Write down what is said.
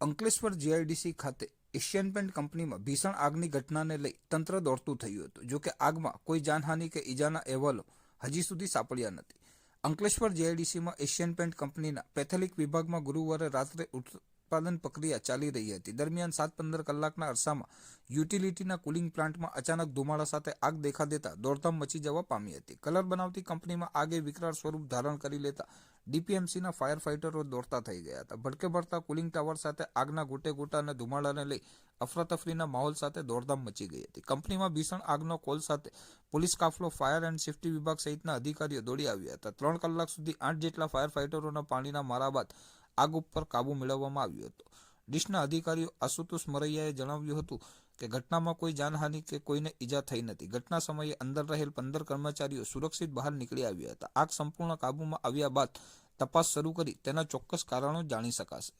Ankleshwar GIDC ખાતે Asian pant કંપનીમાં ભીષણ આગની ઘટનાને લઈ તંત્ર દોડતું થયું હતું જોકે આગમાં કોઈ જાનહાનિ કે ઈજાના અહેવાલો હજી સુધી સાંપડ્યા નથી. અંકલેશ્વર જીઆઈડીસીમાં એશિયન પેન્ટ કંપનીના પેથોલિક વિભાગમાં ગુરુવારે રાત્રે ઉત્પાદન પ્રક્રિયા ચાલી રહી હતી. દરમિયાન સાત પંદર કલાકના અરસામાં યુટિલિટીના કુલિંગ પ્લાન્ટમાં અચાનક ધુમાડા સાથે આગ દેખા દેતા દોડધામ મચી જવા પામી હતી. કલર બનાવતી કંપનીમાં આગે વિકરાળ સ્વરૂપ ધારણ કરી લેતા ડીપીએમસીના ફાયર ફાઇટરો દોડતા થઈ ગયા હતા. ભડકે ભરતા કુલિંગ ટાવર સાથે આગના ગોટે ગોટા અને ધુમાડાને લઈ અફરાતફરીના માહોલ સાથે દોડધામ મચી ગઈ હતી. કંપનીમાં ભીષણ આગનો કોલ સાથે પોલીસ કાફલો, ફાયર એન્ડ સેફટી વિભાગ સહિતના અધિકારીઓ દોડી આવ્યા હતા. ત્રણ કલાક સુધી આઠ જેટલા ફાયર ફાઇટરોના પાણીના મારા બાદ આગ ઉપર કાબુ મેળવવામાં આવ્યો હતો. ડિશના અધિકારીઓ આશુતોષ મરૈયાએ જણાવ્યું હતું કે ઘટનામાં કોઈ જાનહાનિ કે કોઈને ઈજા થઈ નથી. ઘટના સમયે અંદર રહેલ પંદર કર્મચારીઓ સુરક્ષિત બહાર નીકળી આવ્યા હતા. આગ સંપૂર્ણ કાબૂમાં આવ્યા બાદ તપાસ શરૂ કરી તેના ચોક્કસ કારણો જાણી શકાશે.